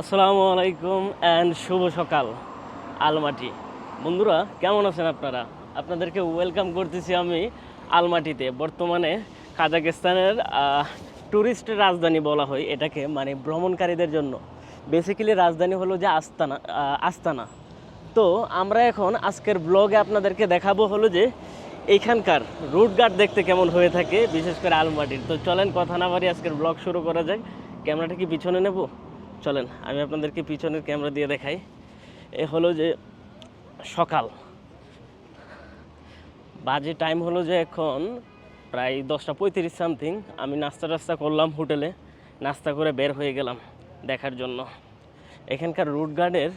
আসসালামু আলাইকুম অ্যান্ড শুভ সকাল আলমাটি। বন্ধুরা, কেমন আছেন আপনারা? আপনাদেরকে ওয়েলকাম করতেছি আমি আলমাটিতে। বর্তমানে কাজাকিস্তানের ট্যুরিস্ট রাজধানী বলা হয় এটাকে মানে ভ্রমণকারীদের জন্য। বেসিক্যালি রাজধানী হলো যে আস্তানা আস্তানা। তো আমরা এখন আজকের ব্লগে আপনাদেরকে দেখাবো হলো যে এইখানকার গার্ড দেখতে কেমন হয়ে থাকে, বিশেষ করে আলমাটির। তো চলেন কথা না বাড়ি আজকের ব্লগ শুরু করা যাক। ক্যামেরাটা কি পিছনে নেব? চলেন, আমি আপনাদেরকে পিছনের ক্যামেরা দিয়ে দেখাই। এ হলো যে সকাল। বাজে টাইম হলো যে এখন প্রায় দশটা পঁয়ত্রিশ সামথিং আমি নাস্তা টাস্তা করলাম হোটেলে নাস্তা করে বের হয়ে গেলাম দেখার জন্য। এখানকার রুট গার্ডের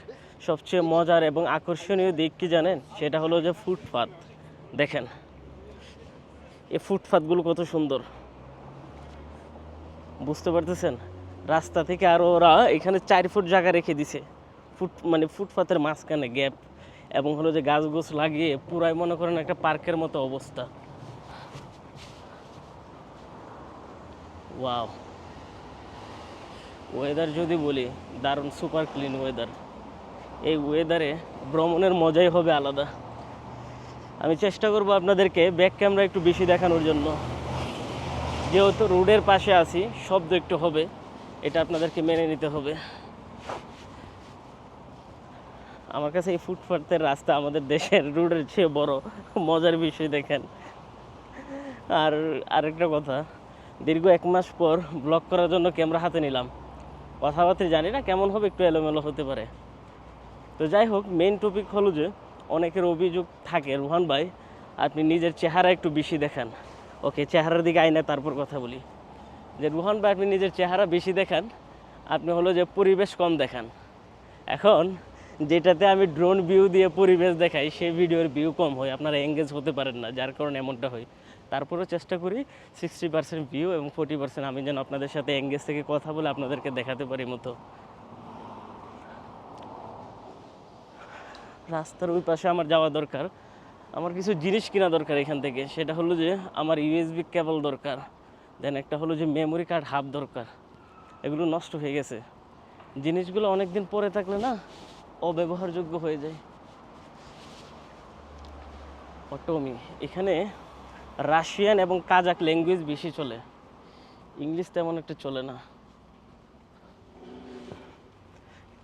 সবচেয়ে মজার এবং আকর্ষণীয় দিক কি জানেন? সেটা হলো যে ফুটপাত। দেখেন, এই ফুটপাতগুলো কত সুন্দর। বুঝতে পারতেছেন? রাস্তা থেকে আরও ওরা এখানে চার ফুট জায়গা রেখে দিছে। ফুট মানে ফুটপাতের মাঝখানে গ্যাপ এবং হলো যে গাছ গোছ লাগিয়ে পুরাই মনে করেন একটা পার্কের মতো অবস্থা। ওয়াও। ওয়েদার যদি বলি, দারুণ সুপার ক্লিন ওয়েদার এই ওয়েদারে ভ্রমণের মজাই হবে আলাদা। আমি চেষ্টা করব আপনাদেরকে ব্যাক ক্যামেরা একটু বেশি দেখানোর জন্য। যেহেতু রোডের পাশে আছি, শব্দ একটু হবে। এটা আপনাদেরকে মেনে নিতে হবে। আমার কাছে এই ফুটপাথের রাস্তা আমাদের দেশের রোডের চেয়ে বড়। মজার বিষয় দেখেন। আর আরেকটা কথা, দীর্ঘ এক মাস পর ব্লগ করার জন্য ক্যামেরা হাতে নিলাম। কথাবার্তা জানি না কেমন হবে, একটু এলোমেলো হতে পারে। তো যাই হোক মেন টপিক হলো যে, অনেকের অভিযোগ থাকে, রোহান ভাই, আপনি নিজের চেহারা একটু বেশি দেখান। ওকে, চেহারার দিকে আয় আইনা তারপর কথা বলি। যে রোহান ভাই, আপনি নিজের চেহারা বেশি দেখান, আপনি হলো যে পরিবেশ কম দেখান। এখন যেটাতে আমি ড্রোন ভিউ দিয়ে পরিবেশ দেখাই, সেই ভিডিওর ভিউ কম হয়, আপনারা এঙ্গেজ হতে পারেন না, যার কারণে এমনটা হয়। তারপরেও চেষ্টা করি সিক্সটি পার্সেন্ট ভিউ এবং ফোর্টি পার্সেন্ট আমি যেন আপনাদের সাথে এঙ্গেজ থেকে কথা বলে আপনাদেরকে দেখাতে পারি মতো। রাস্তার ওই পাশে আমার যাওয়া দরকার। আমার কিছু জিনিস কেনা দরকার এখান থেকে, সেটা হলো যে আমার ইউএসবি কেবল দরকার। দেন একটা হলো যে মেমোরি কার্ড হাব দরকার। এগুলো নষ্ট হয়ে গেছে। জিনিসগুলো অনেক দিন পরে থাকলে না অব্যবহারযোগ্য হয়ে যায়। অটোমি, এখানে রাশিয়ান এবং কাজাক ল্যাঙ্গুয়েজ বেশি চলে। ইংলিশ তেমন একটা চলে না।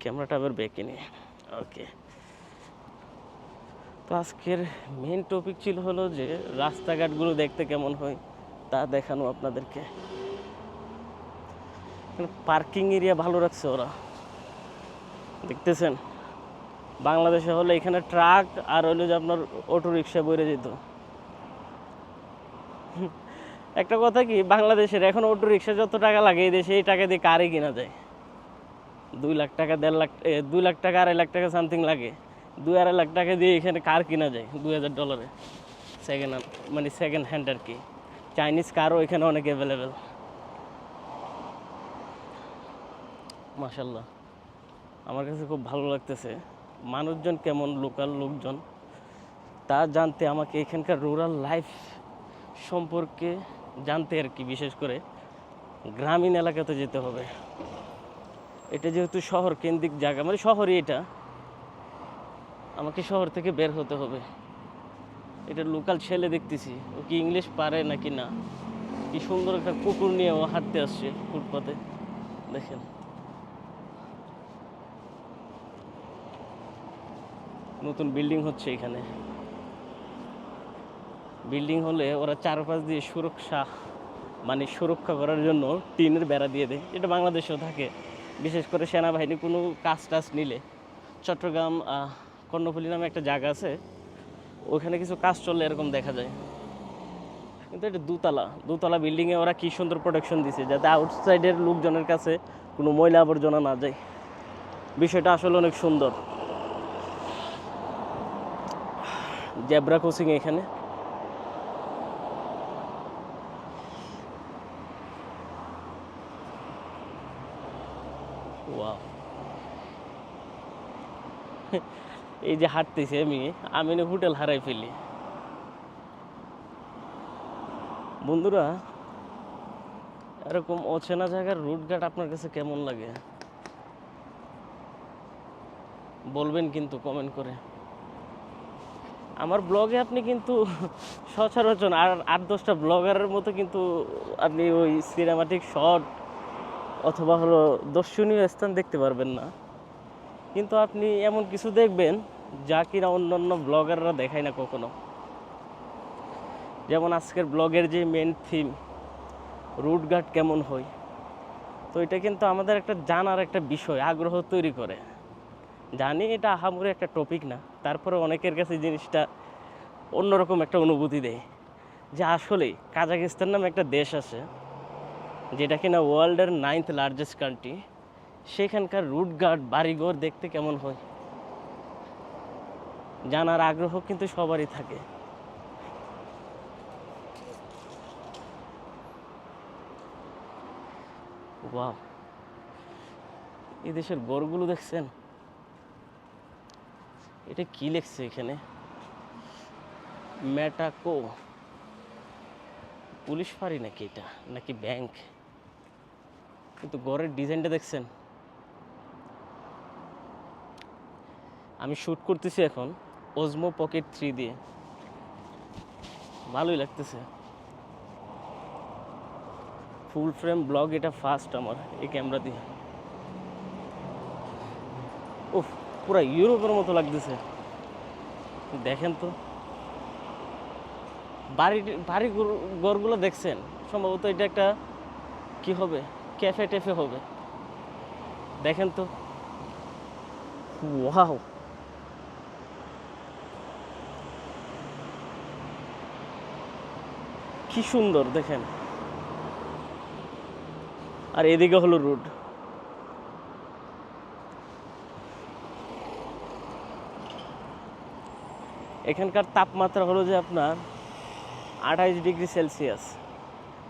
ক্যামেরাটা আবার বেঁকে নিয়ে। ওকে তো আজকের মেন টপিক ছিল হলো যে রাস্তাঘাটগুলো দেখতে কেমন হয়। তা দেখানো আপনাদেরকে। পার্কিং এরিয়া ভালো রাখছে ওরা। দেখতেছেন? বাংলাদেশে হলে এখানে ট্রাক আর হলো যে আপনার অটো রিক্সা বইরে যেত। একটা কথা কি, বাংলাদেশের এখন অটো রিক্সা যত টাকা লাগে এই দেশে এই টাকা দিয়ে কারে কিনা যায়। দুই লাখ টাকা, দেড় লাখ দুই লাখ টাকা, আড়াই লাখ টাকা সামথিং লাগে। দুই আড়াই লাখ টাকা দিয়ে এখানে কার কিনা যায়, দুই হাজার ডলারে সেকেন্ড মানে সেকেন্ড হ্যান্ড আর কি। চাইনিজ কারও এখানে অনেক অ্যাভেলেবেল মাশাল্লাহ আমার কাছে খুব ভালো লাগতেছে। মানুষজন কেমন? লোকাল লোকজন। তা জানতে আমাকে এখানকার রুরাল লাইফ সম্পর্কে জানতে আর কি, বিশেষ করে গ্রামীণ এলাকাতে যেতে হবে। এটা যেহেতু শহর কেন্দ্রিক জায়গা মানে শহরই এটা। আমাকে শহর থেকে বের হতে হবে। এটা লোকাল ছেলে দেখতেছি। ও কি ইংলিশ পারে নাকি না? কি সুন্দর একটা কুকুর নিয়ে ও হাঁটতে আসছে ফুটপাতে। দেখেন। নতুন বিল্ডিং হচ্ছে এখানে। বিল্ডিং হলে ওরা চারপাশ দিয়ে সুরক্ষা মানে সুরক্ষা করার জন্য টিনের বেড়া দিয়ে দেয়। এটা বাংলাদেশেও থাকে। বিশেষ করে সেনাবাহিনী কোনো কাজ টাজ নিলে। চট্টগ্রাম কর্ণফুলী নামে একটা জায়গা আছে। ওখানে কিছু কাজ চললে এরকম দেখা যায়। কিন্তু এটা দুতলা। দুতলা বিল্ডিংয়ে ওরা কী সুন্দর প্রোটেকশন দিছে, যাতে আউটসাইডের লোকজনের কাছে কোনো ময়লা আবর্জনা না যায়। বিষয়টা আসলে অনেক সুন্দর। জেব্রা কোচিং এখানে ওয়াও এই যে হাঁটতেছি আমি আমি হোটেল হারাই ফেলি। বন্ধুরা, এরকম অচেনা জায়গার রুটঘাট আপনার কাছে কেমন লাগে? বলবেন কিন্তু কমেন্ট করে। আমার ব্লগে আপনি কিন্তু সচরাচর আর, আট দশটা ব্লগারের মতো কিন্তু আপনি ওই সিনেমাটিক শট অথবা হলো দর্শনীয় স্থান দেখতে পারবেন না। কিন্তু আপনি এমন কিছু দেখবেন যা কিনা অন্য অন্য ব্লগাররা দেখায় না কখনো। যেমন আজকের ব্লগের যে মেন থিম রুটঘাট কেমন হয়? তো এটা কিন্তু আমাদের একটা জানার একটা বিষয়, আগ্রহ তৈরি করে। জানি এটা আহামরি একটা টপিক না তারপরে অনেকের কাছে জিনিসটা অন্যরকম একটা অনুভূতি দেয়। যে আসলে কাজাকিস্তান নামে একটা দেশ আছে, যেটা কিনা ওয়ার্ল্ডের নাইন্থ লার্জেস্ট কান্ট্রি সেখানকার রুটঘাট, বাড়িঘর দেখতে কেমন হয়? জানার আগ্রহ কিন্তু সবারই থাকে। ওয়াও। এই দেশের গড়গুলো দেখছেন? এটা কি লেখছে এখানে? ম্যাটাকো পুলিশ ফাঁড়ি নাকি এটা? নাকি ব্যাংক? কিন্তু গড়ের ডিজাইনটা দেখছেন? আমি শ্যুট করতেছি এখন। ওজমো পকেট থ্রি দিয়ে ভালোই লাগতেছে। ফুল ফ্রেম ব্লগ, এটা ফার্স্ট আমার এই ক্যামেরা দিয়ে। উফ, পুরো ইউরোপের মতো লাগতেছে। দেখেন তো। বাড়ি বাড়ি ঘর- ঘরগুলো দেখছেন? সম্ভবত এটা একটা কি হবে? ক্যাফে ট্যাফে হবে। দেখেন তো। ওয়াও! কি সুন্দর, দেখেন। আর এদিকে হলো রুট। এখানকার তাপমাত্রা হলো যে আপনার আঠাইশ ডিগ্রি সেলসিয়াস,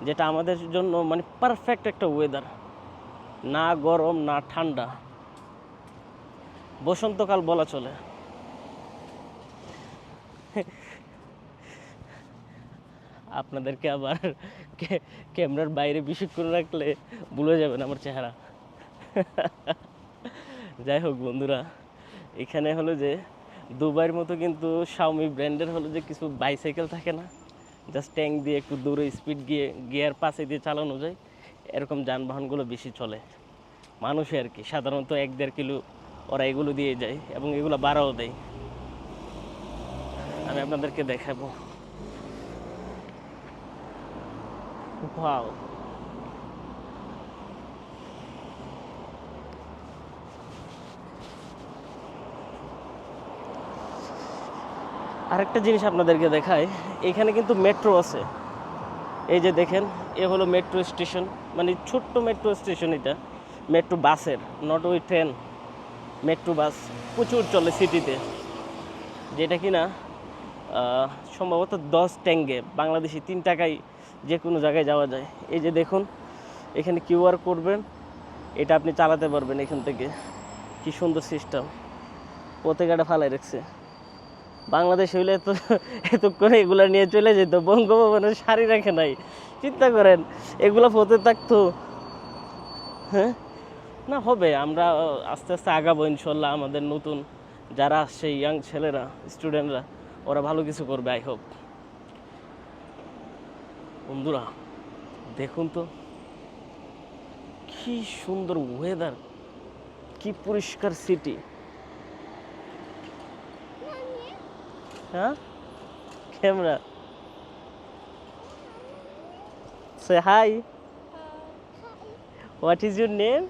যেটা আমাদের জন্য মানে পারফেক্ট একটা ওয়েদার না গরম, না ঠান্ডা। বসন্তকাল বলা চলে। আপনাদেরকে আবার ক্যামেরার বাইরে বিশেষ করে রাখলে ভুলে যাবেন আমার চেহারা। যাই হোক বন্ধুরা, এখানে হলো যে দুবাইয়ের মতো কিন্তু শাওমি ব্র্যান্ডের হলো যে কিছু বাইসাইকেল থাকে না জাস্ট ট্যাঙ্ক দিয়ে একটু দূরে স্পিড গিয়ে গিয়ার পাশে দিয়ে চালানো যায়, এরকম যানবাহনগুলো বেশি চলে। মানুষে আর কি, সাধারণত এক দেড় কিলো ওরা এগুলো দিয়ে যায় এবং এগুলো বাড়াও দেয়। আমি আপনাদেরকে দেখাবো। ওয়াও আরেকটা জিনিস আপনাদেরকে দেখায় এখানে কিন্তু মেট্রো আছে। এই যে দেখেন, এ হলো মেট্রো স্টেশন মানে ছোট্ট মেট্রো স্টেশন এটা মেট্রো বাসের নট ওই ট্রেন মেট্রো বাস, প্রচুর চলে সিটিতে যেটা কি না সম্ভবত দশ ট্যাঙ্গে বাংলাদেশি তিন টাকায় যে কোনো জায়গায় যাওয়া যায়। এই যে দেখুন, এখানে কিউআর করবেন, এটা আপনি চালাতে পারবেন এখান থেকে। কি সুন্দর সিস্টেম পতেকাটা ফালাই রাখছে। বাংলাদেশ হইলে তো এতক্ষণে এগুলো নিয়ে চলে যেত বঙ্গভবনের শাড়ি রাখে নাই। চিন্তা করেন, এগুলো পথে থাকতো। হ্যাঁ? না, হবে, আমরা আস্তে আস্তে আগাবো ইনশাল্লাহ আমাদের নতুন, যারা আসছে ইয়াং ছেলেরা স্টুডেন্টরা ওরা ভালো কিছু করবে আই হোপ বন্ধুরা দেখুন তো কি সুন্দর ওয়েদার কি পরিষ্কার সিটি হ্যাঁ? Camera. Say hi what is your name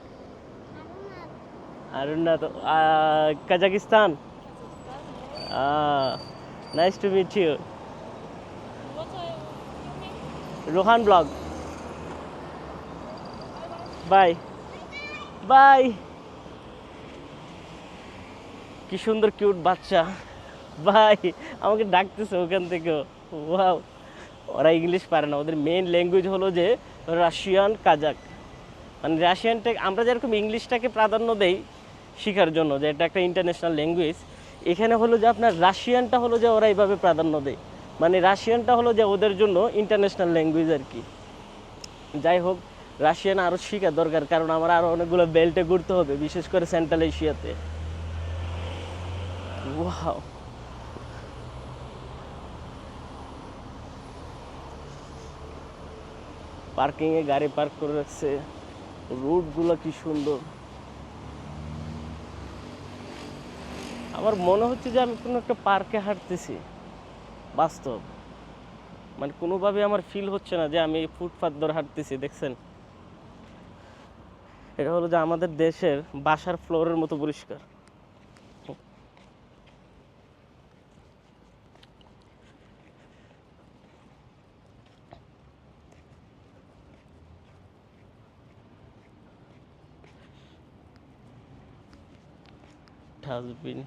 Arunat, uh, Kazakhstan. Ah, nice to meet you. What vlog bye bye. কি সুন্দর কিউট বাচ্চা। ভাই আমাকে ডাকতেছে ওখান থেকে ওয়াও ওরা ইংলিশ পারে না। ওদের মেন ল্যাঙ্গুয়েজ হলো যে রাশিয়ান কাজাক মানে রাশিয়ানটা আমরা যেরকম ইংলিশটাকে প্রাধান্য দেই শেখার জন্য, যে এটা একটা ইন্টারন্যাশনাল ল্যাঙ্গুয়েজ এখানে হলো যে আপনার রাশিয়ানটা হলো যে ওরা এইভাবে প্রাধান্য দেয়। মানে রাশিয়ানটা হলো যে ওদের জন্য ইন্টারন্যাশনাল ল্যাঙ্গুয়েজ আর কি। যাই হোক, রাশিয়ান আরও শেখা দরকার, কারণ আমার আরও অনেকগুলো বেল্টে ঘুরতে হবে, বিশেষ করে সেন্ট্রাল এশিয়াতে। ওয়াও পার্কিং এ গাড়ি পার্ক করে রাখছে। রুটগুলো কি সুন্দর। আমার মনে হচ্ছে যে আমি কোনো একটা পার্কে হাঁটতেছি। বাস্তব। মানে কোনোভাবে আমার ফিল হচ্ছে না যে আমি ফুটপাথ ধরে হাঁটতেছি, দেখছেন? এটা হলো যে আমাদের দেশের বাসার ফ্লোরের মতো পরিষ্কার। ডাস্টবিন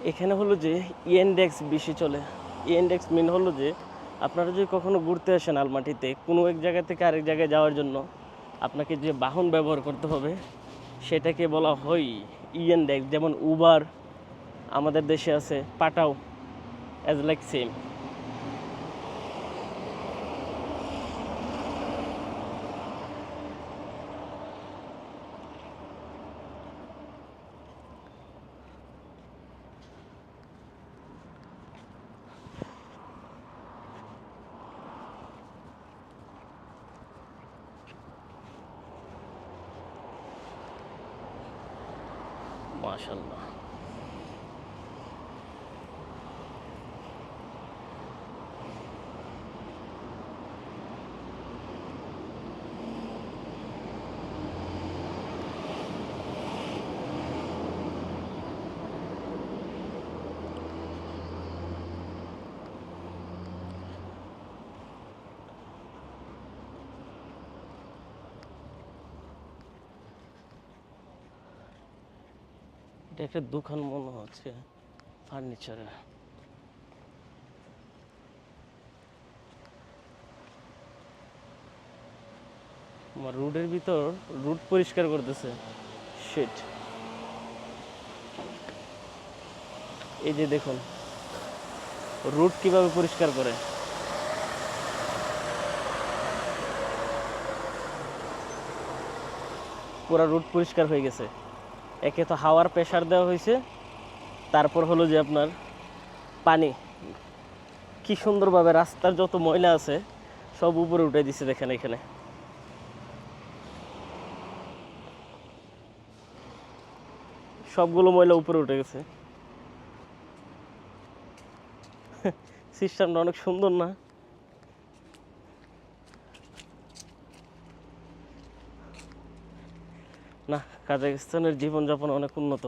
এখানে হলো যে ইএনডেক্স বেশি চলে। ইএনডেক্স মিন হলো যে আপনারা যদি কখনো ঘুরতে আসেন আলমাটিতে, কোনো এক জায়গা থেকে আরেক জায়গায় যাওয়ার জন্য আপনাকে যে বাহন ব্যবহার করতে হবে সেটাকে বলা হয় ইএনডেক্স যেমন উবার আমাদের দেশে আছে পাটাও অ্যাজ লাইক সেম এটা একটা দোকান মনে হচ্ছে ফার্নিচারের আমার রুটের ভিতর রুট পরিষ্কার করতেছে। শিট এই যে দেখুন, রুট কীভাবে পরিষ্কার করে? পুরো রুট পরিষ্কার হয়ে গেছে। একে তো হাওয়ার প্রেশার দেওয়া হয়েছে। তারপর হলো যে আপনার পানি। কি সুন্দরভাবে রাস্তার যত ময়লা আছে, সব উপরে উঠে দিছে দেখেন এখানে। সবগুলো ময়লা উপরে উঠে গেছে। সিস্টেমটা অনেক সুন্দর না না কাজাকিস্তানের জীবনযাপন অনেক উন্নত।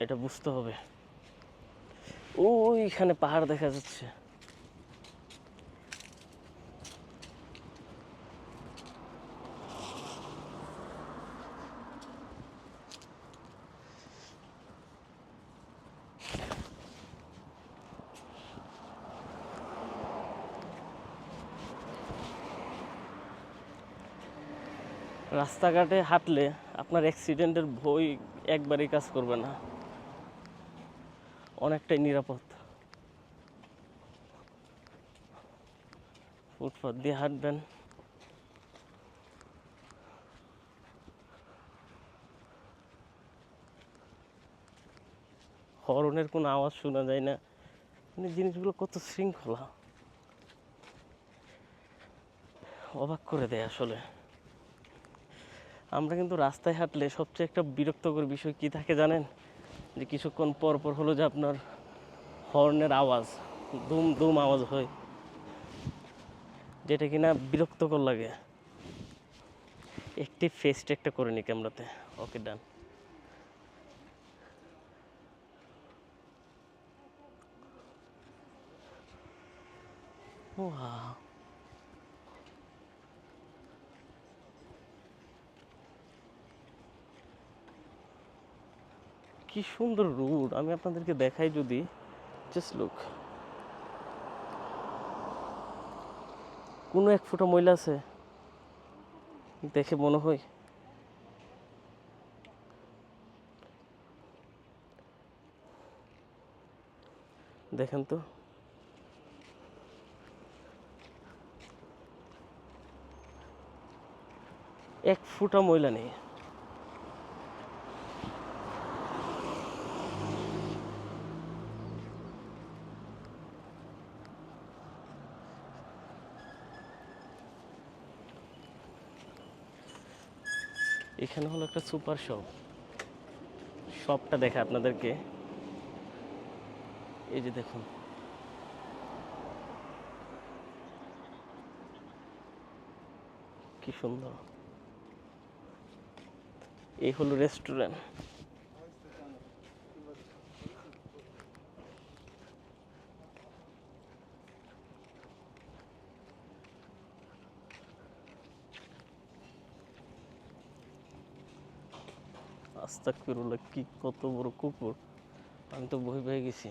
এটা বুঝতে হবে। ওইখানে পাহাড় দেখা যাচ্ছে। রাস্তাঘাটে হাঁটলে আপনার অ্যাক্সিডেন্টের ভয় একবারই কাজ করবে না। অনেকটাই নিরাপদ। ফুটপাথ দিয়ে হাঁটবেন। হরনের কোনো আওয়াজ শোনা যায় না। মানে জিনিসগুলো কত শৃঙ্খলা। অবাক করে দেয় আসলে। আমরা কিন্তু রাস্তায় হাঁটলে সবচেয়ে একটা বিরক্তকর বিষয় কি থাকে জানেন? যে কিছুক্ষণ পর পর হলো যে আপনার হর্নের আওয়াজ দুম দুম আওয়াজ হয়, যেটা কিনা বিরক্তকর লাগে। একটি ফেস্ট একটা করে নি ক্যামেরাতে। ওকে, ডান। Wow. কি সুন্দর রোড। আমি আপনাদেরকে দেখাই যদি। জাস্ট লুক কোনো এক ফুটা ময়লা আছে? দেখে মনে হয়। দেখেন তো। এক ফুটা ময়লা নেই। এখানে হলো একটা সুপার শপ। শপটা দেখে আপনাদেরকে। এই যে দেখুন। কি সুন্দর। এই হলো রেস্টুরেন্ট। কি কত বড় কুকুর? আমি তো ভয় পেয়ে গেছি।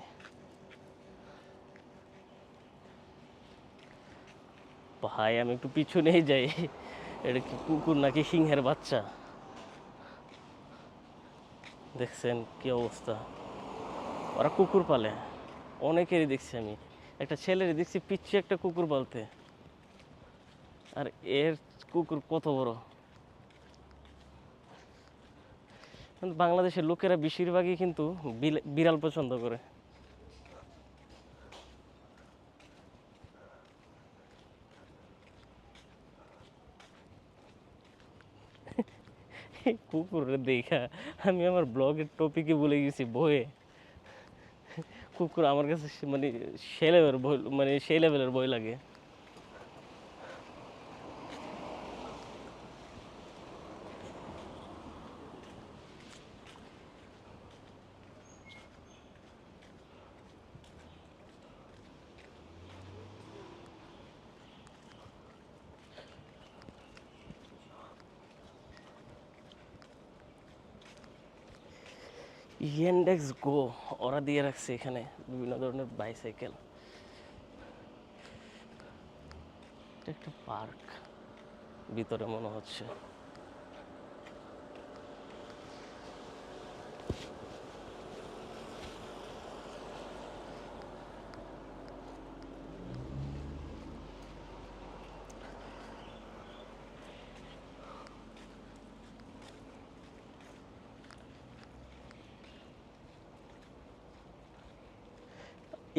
ভাই, আমি একটু পিছনেই যাই। এটা কি কুকুর নাকি সিংহের বাচ্চা? দেখছেন কি অবস্থা? ওরা কুকুর পালে। অনেকেরই দেখছি আমি। একটা ছেলেরই দেখছি পিচ্ছে একটা কুকুর পালতে। আর এর কুকুর কত বড়? কিন্তু বাংলাদেশের লোকেরা বেশিরভাগই কিন্তু বিড়াল পছন্দ করে। কুকুরের দেখা, আমি আমার ব্লগের টপিকে বলে গেছি বইয়ে কুকুর আমার কাছে মানে সে লেভেলের ভয় মানে সেই লেভেলের ভয় লাগে। ইয়েন্ডেক্স গো ওরা দিয়ে রাখছে এখানে বিভিন্ন ধরনের বাইসাইকেল একটা পার্ক ভিতরে মনে হচ্ছে।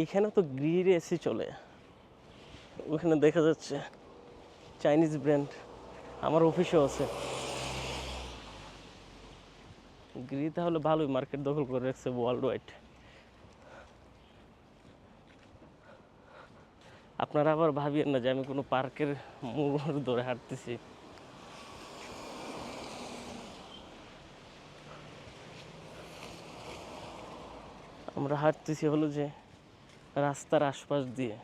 এখানে তো গ্রিড এসি চলে। ওখানে দেখা যাচ্ছে চাইনিজ ব্র্যান্ড, আমার অফিসেও আছে। গ্রি তাহলে ভালোই মার্কেট দখল করে রাখছে ওয়ার্ল্ড ওয়াইড আপনারা আবার ভাবিয়েন না যে আমি কোনো পার্কের মোড় ধরে হাঁটতেছি। আমরা হাঁটতেছি হলো যে রাস্তার আশপাশ দিয়ে।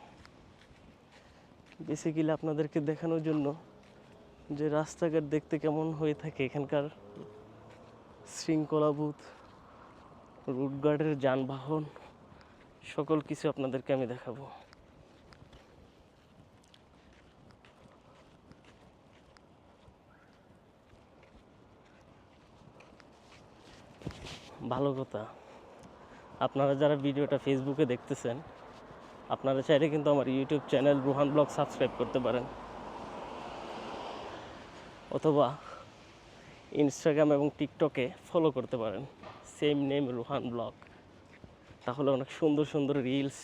বেসিক্যালি আপনাদেরকে দেখানোর জন্য যে রাস্তাঘাট দেখতে কেমন হয়ে থাকে এখানকার শৃঙ্খলাবোধ রুটগার্ডের যানবাহন, সকল কিছু আপনাদেরকে আমি দেখাবো। ভালো কথা। আপনারা যারা ভিডিওটা ফেসবুকে দেখতেছেন আপনারা চাইলে কিন্তু আমার YouTube channel Ruhan vlog subscribe করতে পারেন। অথবা ইনস্টাগ্রাম এবং টিকটকে ফলো করতে পারেন। সেম নেম রুহান ব্লগ তাহলে অনেক সুন্দর সুন্দর রিলস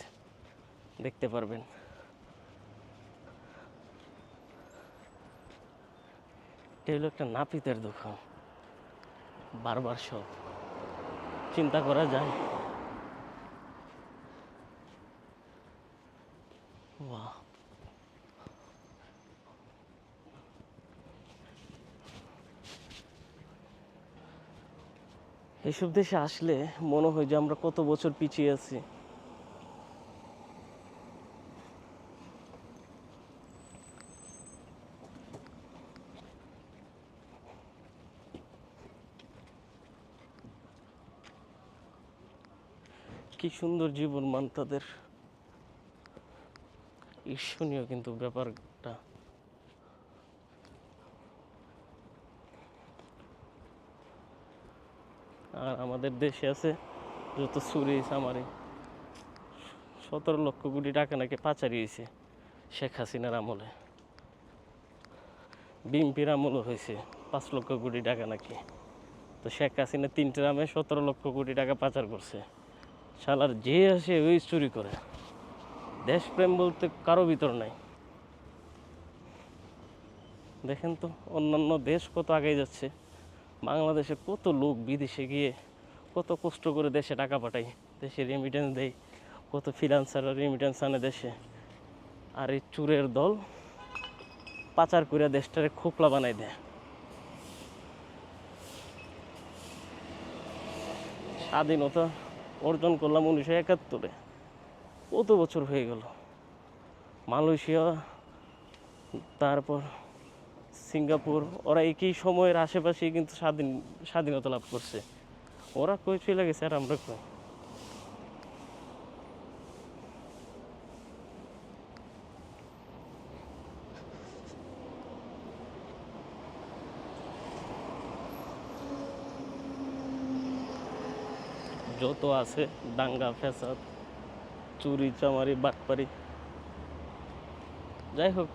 দেখতে পারবেন। এটা হলো একটা নাপিতের দোকান। বারবার সব। চিন্তা করা যায়। বাহ দেশে আসলে মনে হয় যে আমরা কত বছর পিছিয়ে আছি। কি সুন্দর জীবন মান তাদের। ঈর্ষণীয় কিন্তু ব্যাপারটা। আর আমাদের দেশে আছে যত চুরি চামারি সতেরো লক্ষ কোটি টাকা নাকি পাচারিয়েছে শেখ হাসিনার আমলে। বিএনপির আমলও হয়েছে পাঁচ লক্ষ কোটি টাকা নাকি। তো শেখ হাসিনা তিনটে ট্রামে সতেরো লক্ষ কোটি টাকা পাচার করছে। শালার যে আসে ওই চুরি করে। দেশপ্রেম বলতে কারও ভিতর নাই। দেখেন তো, অন্যান্য দেশ কত আগে যাচ্ছে। বাংলাদেশে কত লোক বিদেশে গিয়ে কত কষ্ট করে দেশে টাকা পাঠায়, দেশে রেমিটেন্স দেয়, কত ফিনান্সাররা রেমিটেন্স আনে দেশে। আর এই চুরের দল পাচার করে দেশটারে খোপলা বানাই দেয়। স্বাধীনতা অর্জন করলাম উনিশশো একাত্তরে। কত বছর হয়ে গেল? মালয়েশিয়া, তারপর সিঙ্গাপুর, ওরা একই সময়ের আশেপাশেই কিন্তু স্বাধীন, স্বাধীনতা লাভ করছে। ওরা কই চলে গেছে আর আমরা কই? যত আছে, দাঙ্গা, ফ্যাসাদ চুরি চামারি বাটপারি। যাই হোক,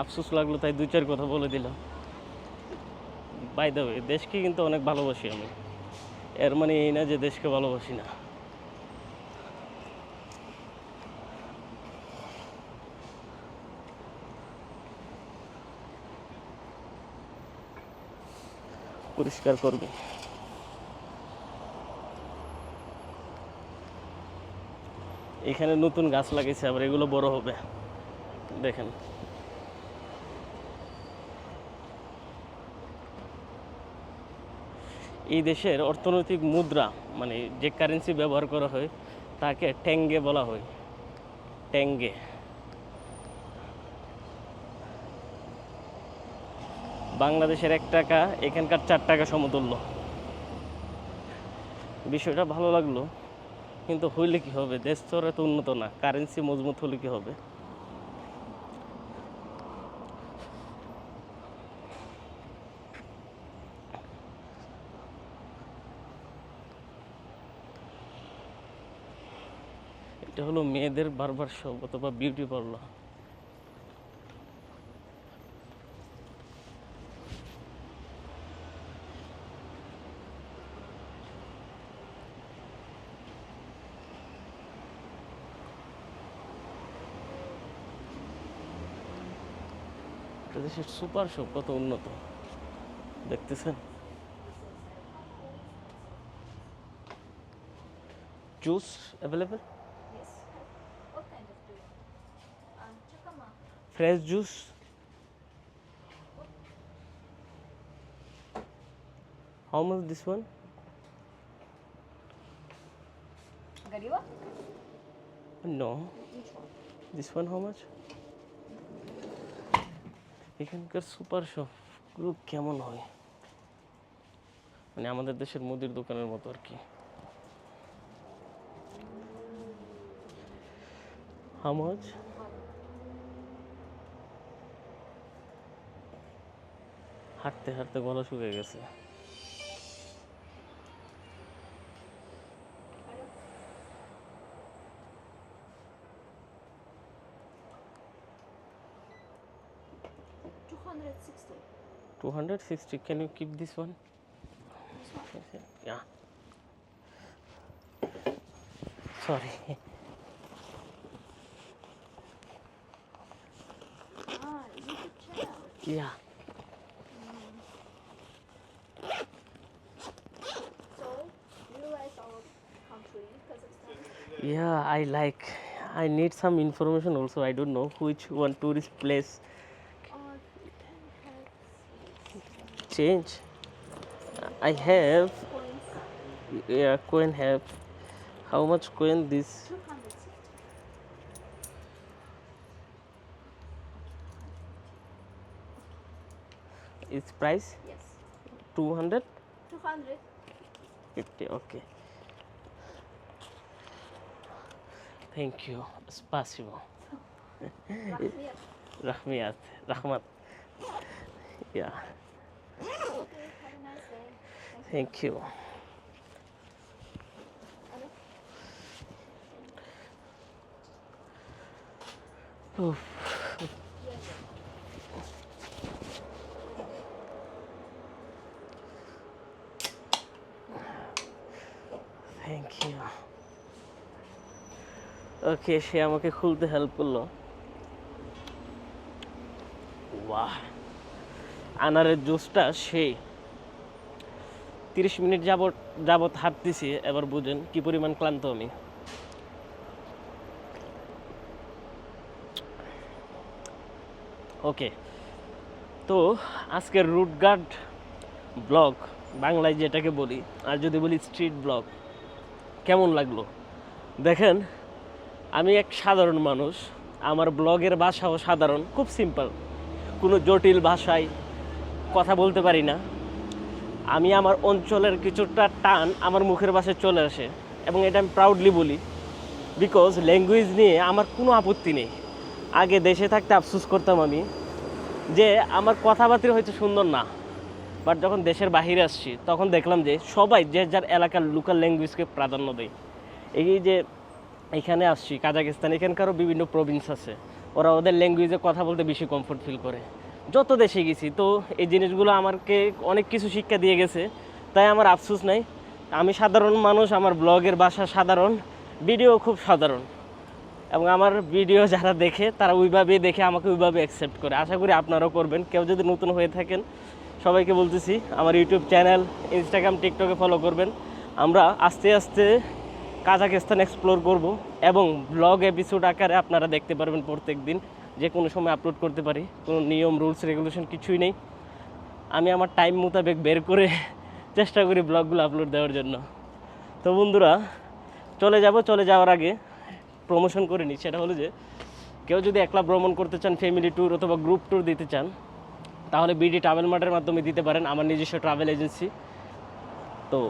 আফসোস লাগল, তাই দুই চার কথা বলে দিলাম। বাই ওয়ে দেশকে কিন্তু অনেক ভালোবাসি আমি। এর মানে এই না যে দেশকে ভালোবাসি না। পরিষ্কার করবে। এখানে নতুন গাছ লাগিয়েছে আবার এগুলো বড় হবে। দেখেন। এই দেশের অর্থনৈতিক মুদ্রা মানে যে কারেন্সি ব্যবহার করা হয়, তাকে ট্যাঙ্গে বলা হয়। ট্যাঙ্গে বাংলাদেশের এক টাকা, এখানকার চার টাকা সমতুল্য। বিষয়টা ভালো লাগল। কিন্তু হইলে কি হবে? দেশ তো এত উন্নত না কারেন্সি মজবুত হলে কি হবে? এটা হলো মেয়েদের বারবার শপ অথবা বিউটি পার্লার এটা দেশের সুপার শপ কত উন্নত। দেখতেছেন? Juice available. Fresh juice how much this one? No one? This one how much এখানকার সুপার শপগুলো কেমন হয়? মানে আমাদের দেশের মুদির দোকানের মতো আর কি। মাচ হাঁটতে হাঁটতে গলা শুকিয়ে গেছে। Two hundred sixty. 260 can you keep this one? Yeah. Sorry. Ah, yeah. Yeah i like i need some information also. I don't know which one tourist place Uh, you can have change i have coins. yeah coin have how much coin this Two hundred sixty. is price Yes. 250 Two hundred. okay thank you spasibo Rahmiyat. rahmat yeah thank you Oof. Thank you okay সে আমাকে খুলতে help করল। বাহ আনারের জুসটা সেই। তিরিশ minute যাবত যাবত হাঁটতেছি, এবার বুঝেন কি পরিমাণ ক্লান্ত আমি। ওকে, তো আজকের রুট গার্ড ব্লগ বাংলায় যেটাকে বলি, আর যদি বলি স্ট্রিট ব্লগ কেমন লাগল? দেখেন, আমি এক সাধারণ মানুষ, আমার ব্লগের ভাষাও সাধারণ, খুব সিম্পল কোনো জটিল ভাষায় কথা বলতে পারি না। আমি আমার অঞ্চলের কিছুটা টান আমার মুখের ভাষায় চলে আসে এবং এটা আমি প্রাউডলি বলি বিকজ ল্যাঙ্গুয়েজ নিয়ে আমার কোনো আপত্তি নেই। আগে দেশে থাকতে আফসুস করতাম আমি যে আমার কথাবার্তা হয়তো সুন্দর না বাট যখন দেশের বাহিরে আসছি তখন দেখলাম যে সবাই যে যার এলাকার লোকাল ল্যাঙ্গুয়েজকে প্রাধান্য দেয়। এই যে এখানে আসছি, কাজাকিস্তান, এখানকারও বিভিন্ন প্রভিন্স আছে, ওরা ওদের ল্যাঙ্গুয়েজে কথা বলতে বেশি কমফোর্ট ফিল করে। যত দেশে গেছি, তো এই জিনিসগুলো আমাকে অনেক কিছু শিক্ষা দিয়ে গেছে, তাই আমার আফসোস নাই। আমি সাধারণ মানুষ, আমার ব্লগের ভাষা সাধারণ ভিডিও খুব সাধারণ। এবং আমার ভিডিও যারা দেখে, তারা ওইভাবেই দেখে আমাকে ওইভাবে অ্যাকসেপ্ট করে। আশা করি আপনারাও করবেন। কেউ যদি নতুন হয়ে থাকেন, সবাইকে বলতেছি, আমার ইউটিউব চ্যানেল ইনস্টাগ্রাম টিকটকে ফলো করবেন। আমরা আস্তে আস্তে কাজাকিস্তান এক্সপ্লোর করব এবং ব্লগ এপিসোড আকারে আপনারা দেখতে পারবেন প্রত্যেক দিন যে কোনো সময় আপলোড করতে পারি। কোনো নিয়ম রুলস রেগুলেশন কিছুই নেই। আমি আমার টাইম মোতাবেক বের করে চেষ্টা করি ব্লগগুলো আপলোড দেওয়ার জন্য। তো বন্ধুরা, চলে যাব, চলে যাওয়ার আগে প্রমোশন করে নিই। সেটা হলো যে, কেউ যদি একলা ভ্রমণ করতে চান ফ্যামিলি ট্যুর অথবা গ্রুপ ট্যুর দিতে চান, তাহলে বিডি ট্রাভেল মার্টের মাধ্যমে দিতে পারেন। আমার নিজস্ব ট্রাভেল এজেন্সি তো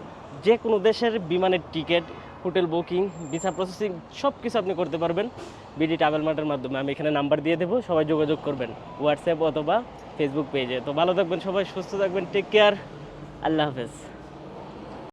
যে কোনো দেশের বিমানের ticket hotel booking, visa processing সব কিছু আপনি করতে পারবেন। বিডি ট্রাভেল মার্টের মাধ্যমে আমি এখানে নাম্বার দিয়ে দেবো, সবাই যোগাযোগ করবেন। হোয়াটসঅ্যাপ অথবা ফেসবুক পেজে তো ভালো থাকবেন সবাই, সুস্থ থাকবেন টেক কেয়ার আল্লাহ হাফেজ।